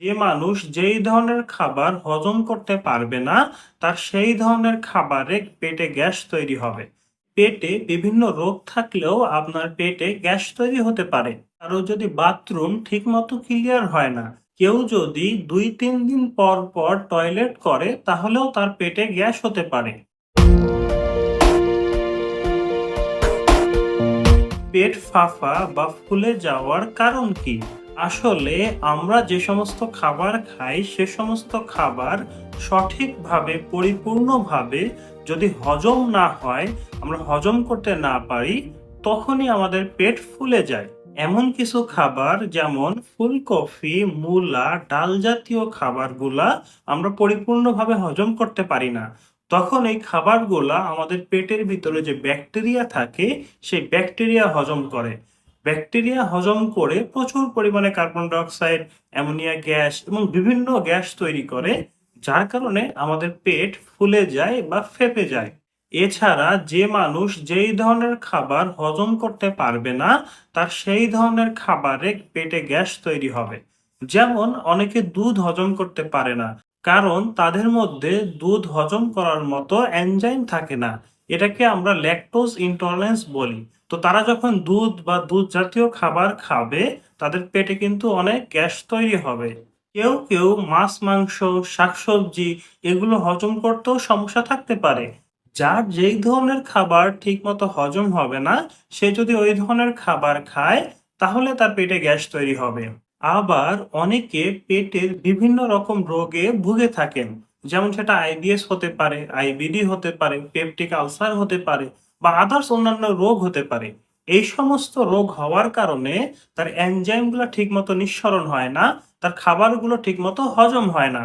যে মানুষ যেই ধরনের খাবার হজম করতে পারবে না, তার সেই ধরনের খাবারে পেটে গ্যাস তৈরি হবে। পেটে বিভিন্ন রোগ থাকলেও আপনার পেটে গ্যাস তৈরি হতে পারে। কারও যদি বাথরুম ঠিকমতো ক্লিয়ার হয় না, কেউ যদি দুই তিন দিন পর পর টয়লেট করে, তাহলেও তার পেটে গ্যাস হতে পারে। পেট ফাঁপা বা ফুলে যাওয়ার কারণ কি? আসলে আমরা যে সমস্ত খাবার খাই, সে সমস্ত খাবার সঠিকভাবে, পরিপূর্ণভাবে যদি হজম না হয়, আমরা হজম করতে না পারি, তখনই আমাদের পেট ফুলে যায়। এমন কিছু খাবার যেমন ফুলকপি, মূলা, ডাল জাতীয় খাবারগুলা আমরা পরিপূর্ণভাবে হজম করতে পারি না। তখন এই খাবারগুলা আমাদের পেটের ভিতরে যে ব্যাকটেরিয়া থাকে, সেই ব্যাকটেরিয়া হজম করে। ব্যাকটেরিয়া হজম করে প্রচুর পরিমাণে কার্বন ডাইঅক্সাইড, অ্যামোনিয়া গ্যাস এবং বিভিন্ন গ্যাস তৈরি করে, যার কারণে আমাদের পেট ফুলে যায় বা ফেপে যায়। এছাড়া যে মানুষ যেই ধরনের খাবার হজম করতে পারবে না, তার সেই ধরনের খাবারে পেটে গ্যাস তৈরি হবে। যেমন, অনেকে দুধ হজম করতে পারে না, কারণ তাদের মধ্যে দুধ হজম করার মতো এনজাইম থাকে না। এটাকে আমরা ল্যাকটোজ ইনটলারেন্স বলি। তো তারা যখন দুধ বা দুধ জাতীয় খাবার খাবে, তাদের পেটে কিন্তু অনেক গ্যাস তৈরি হবে। কেউ কেউ মাছ, মাংস, শাকসবজি এগুলো হজম করতেও সমস্যা থাকতে পারে। যার যেই ধরনের খাবার ঠিকমতো হজম হবে না, সে যদি ওই ধরনের খাবার খায়, তাহলে তার পেটে গ্যাস তৈরি হবে। আবার অনেকে পেটের বিভিন্ন রকম রোগে ভুগে থাকেন। যেমন সেটা আইবিএস হতে পারে আইবিডি হতে পারে, পেপটিক আলসার হতে পারে। বা আদার্স অন্যান্য রোগ হতে পারে। এই সমস্ত রোগ হওয়ার কারণে তার এনজাইমগুলো ঠিকমতো নিঃসরণ হয় না, তার খাবারগুলো ঠিকমতো হজম হয় না।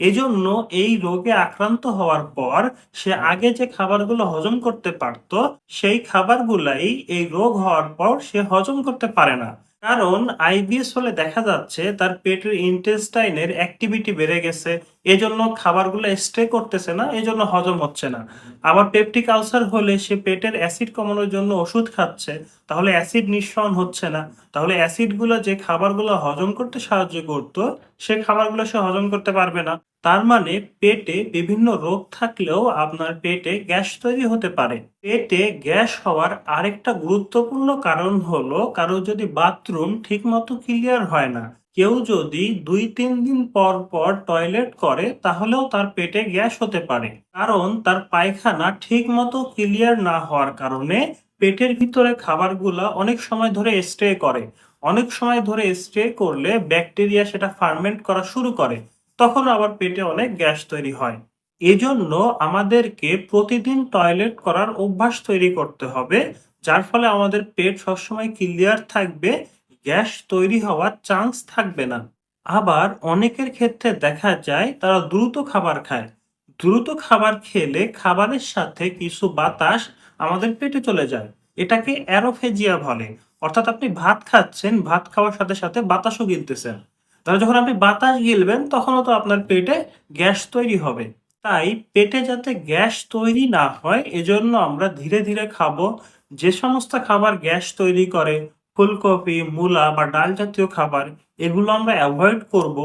এজন্য এই রোগে আক্রান্ত হওয়ার পর সে আগে যে খাবারগুলো হজম করতে পারত, সেই খাবারগুলাই এই রোগ হওয়ার পর সে হজম করতে পারে না। কারণ আইবিএস হলে দেখা যাচ্ছে তার পেটের ইন্টেস্টাইনের অ্যাক্টিভিটি বেড়ে গেছে। এজন্য খাবারগুলো স্টে করতেছে না, এজন্য হজম হচ্ছে না। আবার পেপটিক আলসার হলে সে পেটের অ্যাসিড কমানোর জন্য ওষুধ খাচ্ছে, তাহলে অ্যাসিড নিঃসরণ হচ্ছে না। তাহলে অ্যাসিডগুলো যে খাবারগুলো হজম করতে সাহায্য করতো, সে খাবারগুলো সে হজম করতে পারবে না। তার মানে পেটে বিভিন্ন রোগ থাকলেও আপনার পেটে গ্যাস তৈরি হতে পারে। পেটে গ্যাস হওয়ার আরেকটা গুরুত্বপূর্ণ কারণ হলো, কারও যদি বাথরুম ঠিকমতো ক্লিয়ার হয় না কেউ যদি দুই, তিন দিন পর পর টয়লেট করে, তাহলেও তার পেটে গ্যাস হতে পারে। কারণ তার পায়খানা ঠিক মতো ক্লিয়ার না হওয়ার কারণে পেটের ভিতরে খাবারগুলা অনেক সময় ধরে স্টে করে। অনেক সময় ধরে স্টে করলে ব্যাকটেরিয়া সেটা ফার্মেন্ট করা শুরু করে। তখন আবার পেটে অনেক গ্যাস তৈরি হয়। এজন্য আমাদেরকে প্রতিদিন টয়লেট করার অভ্যাস তৈরি করতে হবে, যার ফলে আমাদের পেট সবসময় ক্লিয়ার থাকবে গ্যাস তৈরি হওয়ার চান্স থাকবে না। আবার অনেকের ক্ষেত্রে দেখা যায় তারা দ্রুত খাবার খায়। দ্রুত খাবার খেলে খাবারের সাথে কিছু বাতাস আমাদের পেটে চলে যায়। এটাকে অ্যারোফেজিয়া বলে। অর্থাৎ আপনি ভাত খাচ্ছেন, ভাত খাওয়ার সাথে সাথে বাতাসও গিলতেছেন। তাহলে যখন আপনি বাতাস গিলবেন, তখনও তো আপনার পেটে গ্যাস তৈরি হবে। তাই পেটে যাতে গ্যাস তৈরি না হয়, এজন্য আমরা ধীরে ধীরে খাব। যে সমস্ত খাবার গ্যাস তৈরি করে ফুলকপি, মূলা বা ডাল জাতীয় খাবার, এগুলো আমরা অ্যাভয়েড করব।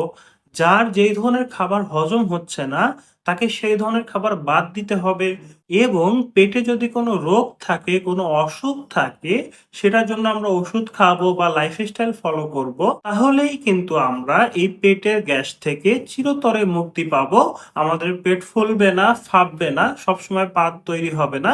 যার যেই ধরনের খাবার হজম হচ্ছে না, তাকে সেই ধরনের খাবার বাদ দিতে হবে এবং পেটে যদি কোনো রোগ থাকে, কোনো অসুখ থাকে, সেটার জন্য আমরা ওষুধ খাব বা লাইফস্টাইল ফলো করব। তাহলেই কিন্তু আমরা এই পেটের গ্যাস থেকে চিরতরে মুক্তি পাবো। আমাদের পেট ফুলবে না, ফাঁপবে না, সবসময় পাত তৈরি হবে না।